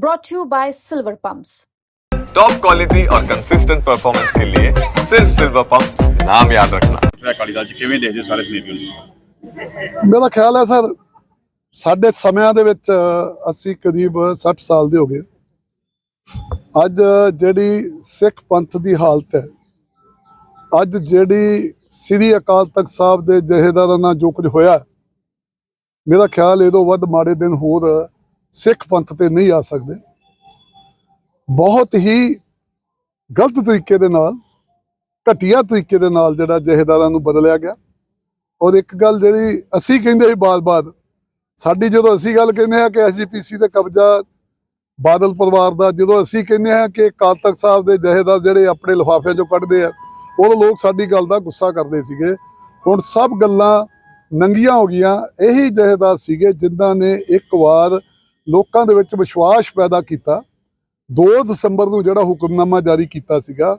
brought to you by Silver Pumps. Top quality और consistent performance के लिए सिर्फ सिल्वर पंप नाम याद रखना ਜਿਹੜਾ ਅਕਾਲੀ ਦਲ ਚ ਕਿਵੇਂ ਦੇਖਦੇ ਹੋ ਸਾਰੇ ਸਮੀਰ ਨੂੰ ਮੇਰਾ ਖਿਆਲ ਹੈ ਸਰ ਸਾਡੇ ਸਮਿਆਂ ਦੇ ਵਿੱਚ ਅਸੀਂ ਕਰੀਬ 60 ਸਾਲ ਦੇ ਹੋ ਗਏ ਅੱਜ ਜਿਹੜੀ ਸਿੱਖ ਪੰਥ ਦੀ ਹਾਲਤ ਹੈ ਅੱਜ ਜਿਹੜੀ ਸ੍ਰੀ ਅਕਾਲ ਤਖਤ ਸਾਹਿਬ ਦੇ ਜਹੇਦਾਰਾਂ ਨਾਲ ਜੋ ਕੁਝ ਹੋਇਆ ਮੇਰਾ ਖਿਆਲ ਇਹਦੋਂ ਵੱਧ ਮਾੜੇ ਦਿਨ ਹੋਰ ਸਿੱਖ ਪੰਥ ਤੇ ਨਹੀਂ ਆ ਸਕਦੇ। ਬਹੁਤ ਹੀ ਗਲਤ ਤਰੀਕੇ ਦੇ ਨਾਲ, ਘਟੀਆ ਤਰੀਕੇ ਦੇ ਨਾਲ ਜਿਹੜਾ ਜਹੇਦਾਰਾਂ ਨੂੰ ਬਦਲਿਆ ਗਿਆ। ਔਰ ਇੱਕ ਗੱਲ ਜਿਹੜੀ ਅਸੀਂ ਕਹਿੰਦੇ ਸੀ ਬਾਰ-ਬਾਰ ਸਾਡੀ ਜਦੋਂ ਅਸੀਂ ਗੱਲ ਕਹਿੰਦੇ ਆ ਕਿ ਐਸਜੀਪੀਸੀ ਤੇ ਕਬਜ਼ਾ ਬਾਦਲ ਪਰਿਵਾਰ ਦਾ, ਜਦੋਂ ਅਸੀਂ ਕਹਿੰਦੇ ਆ ਕਿ ਕਾਲ ਤਖਤ ਸਾਹਿਬ ਦੇ ਜਹੇਦਾਰ ਜਿਹੜੇ ਆਪਣੇ ਲਿਫਾਫਿਆਂ ਚੋਂ ਕੱਢਦੇ ਆ ਉਹ ਲੋਕ ਸਾਡੀ ਗੱਲ ਦਾ ਗੁੱਸਾ ਕਰਦੇ ਸੀਗੇ। ਹੁਣ ਸਭ ਗੱਲਾਂ ਨੰਗੀਆਂ ਹੋ ਗਈਆਂ। ਇਹੀ ਜਹੇਦਾਰ ਸੀਗੇ ਜਿਨ੍ਹਾਂ ਨੇ ਇੱਕ ਵਾਰ ਲੋਕਾਂ ਦੇ ਵਿੱਚ ਵਿਸ਼ਵਾਸ ਪੈਦਾ ਕੀਤਾ। 2 ਦਸੰਬਰ ਨੂੰ ਜਿਹੜਾ ਹੁਕਮਨਾਮਾ ਜਾਰੀ ਕੀਤਾ ਸੀਗਾ,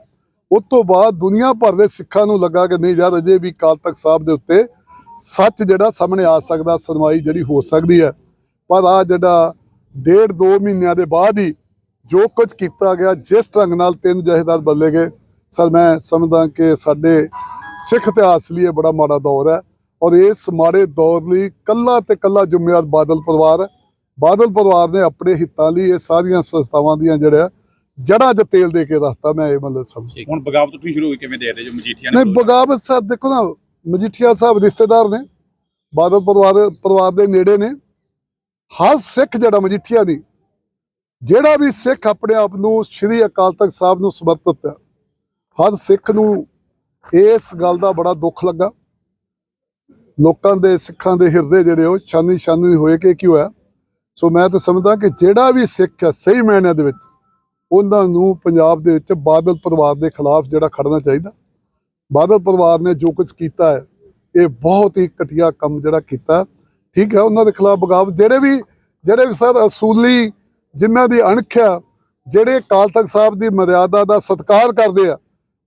ਉਸ ਤੋਂ ਬਾਅਦ ਦੁਨੀਆ ਭਰ ਦੇ ਸਿੱਖਾਂ ਨੂੰ ਲੱਗਾ ਕਿ ਨਹੀਂ ਯਾਰ, ਅਜੇ ਵੀ ਕਾਲ ਤਖਤ ਸਾਹਿਬ ਦੇ ਉੱਤੇ ਸੱਚ ਜਿਹੜਾ ਸਾਹਮਣੇ ਆ ਸਕਦਾ, ਸੁਣਵਾਈ ਜਿਹੜੀ ਹੋ ਸਕਦੀ ਹੈ। ਪਰ ਆ ਜਿਹੜਾ ਡੇਢ ਦੋ ਮਹੀਨਿਆਂ ਦੇ ਬਾਅਦ ਹੀ ਜੋ ਕੁਝ ਕੀਤਾ ਗਿਆ, ਜਿਸ ਢੰਗ ਨਾਲ ਤਿੰਨ ਜਹੇਦਾਰ ਬਦਲੇ ਗਏ। ਸਰ, ਮੈਂ ਸਮਝਦਾ ਕਿ ਸਾਡੇ ਸਿੱਖ ਇਤਿਹਾਸ ਲਈ ਇਹ ਬੜਾ ਮਾੜਾ ਦੌਰ ਹੈ ਔਰ ਇਸ ਮਾੜੇ ਦੌਰ ਲਈ ਕੱਲਾ ਤੇ ਕੱਲਾ ਜ਼ਿੰਮੇਵਾਰ ਬਾਦਲ ਪਰਿਵਾਰ ਹੈ ਬਾਦਲ ਪਰਿਵਾਰ ਨੇ ਆਪਣੇ ਹਿੱਤਾਂ ਲਈ ਇਹ ਸਾਰੀਆਂ ਸੰਸਥਾਵਾਂ ਦੀਆਂ ਜਿਹੜਾ ਜੜ੍ਹਾਂ 'ਚ ਤੇਲ ਦੇ ਕੇ ਰੱਖਤਾ ਮੈਂ ਇਹ ਮਤਲਬ ਸਮਝ ਹੁਣ ਬਗਾਵਤ ਤੁਸੀਂ ਸ਼ੁਰੂ ਹੋਈ ਕਿਵੇਂ ਦੇਖਦੇ ਜੋ ਮਜੀਠੀਆ ਨੇ ਨਹੀਂ ਬਗਾਵਤ ਸਾਹਿਬ ਦੇਖੋ ਨਾ ਮਜੀਠੀਆ ਸਾਹਿਬ ਰਿਸ਼ਤੇਦਾਰ ਨੇ ਬਾਦਲ ਪਰਿਵਾਰ ਪਰਿਵਾਰ ਦੇ ਨੇੜੇ ਨੇ। ਹਰ ਸਿੱਖ ਜਿਹੜਾ ਮਜੀਠੀਆ ਦੀ ਜਿਹੜਾ ਵੀ ਸਿੱਖ ਆਪਣੇ ਆਪ ਨੂੰ ਸ੍ਰੀ ਅਕਾਲ ਤਖਤ ਸਾਹਿਬ ਨੂੰ ਸਮਰਪਿਤ ਹੈ ਹਰ ਸਿੱਖ ਨੂੰ ਇਸ ਗੱਲ ਦਾ ਬੜਾ ਦੁੱਖ ਲੱਗਾ। ਲੋਕਾਂ ਦੇ ਸਿੱਖਾਂ ਦੇ ਹਿਰਦੇ ਜਿਹੜੇ ਉਹ ਛਾਨੀ ਛਾਨੀ ਹੋਏ ਕਿ ਕੀ ਹੋਇਆ? ਸੋ ਮੈਂ ਤਾਂ ਸਮਝਦਾ ਕਿ ਜਿਹੜਾ ਵੀ ਸਿੱਖ ਹੈ ਸਹੀ ਮਾਇਨਿਆਂ ਦੇ ਵਿੱਚ, ਉਹਨਾਂ ਨੂੰ ਪੰਜਾਬ ਦੇ ਵਿੱਚ ਬਾਦਲ ਪਰਿਵਾਰ ਦੇ ਖਿਲਾਫ ਜਿਹੜਾ ਖੜਨਾ ਚਾਹੀਦਾ। ਬਾਦਲ ਪਰਿਵਾਰ ਨੇ ਜੋ ਕੁਝ ਕੀਤਾ ਹੈ, ਇਹ ਬਹੁਤ ਹੀ ਘਟੀਆ ਕੰਮ ਜਿਹੜਾ ਕੀਤਾ। ਠੀਕ ਹੈ, ਉਹਨਾਂ ਦੇ ਖਿਲਾਫ ਬਗਾਵਤ ਜਿਹੜੇ ਵੀ ਜਿਹੜੇ ਵੀ ਸਰ ਅਸੂਲੀ, ਜਿਨ੍ਹਾਂ ਦੀ ਅਣਖਿਆ ਜਿਹੜੇ ਅਕਾਲ ਤਖਤ ਸਾਹਿਬ ਦੀ ਮਰਿਆਦਾ ਦਾ ਸਤਿਕਾਰ ਕਰਦੇ ਆ,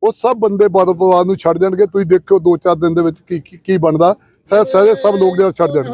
ਉਹ ਸਭ ਬੰਦੇ ਬਾਦਲ ਪਰਿਵਾਰ ਨੂੰ ਛੱਡ ਜਾਣਗੇ। ਤੁਸੀਂ ਦੇਖਿਓ ਦੋ ਚਾਰ ਦਿਨ ਦੇ ਵਿੱਚ ਕੀ, ਕੀ- ਕੀ ਬਣਦਾ। ਸਹਿ ਸਹਿ ਸਭ ਲੋਕ ਜਿਹੜਾ ਛੱਡ ਜਾਣਗੇ।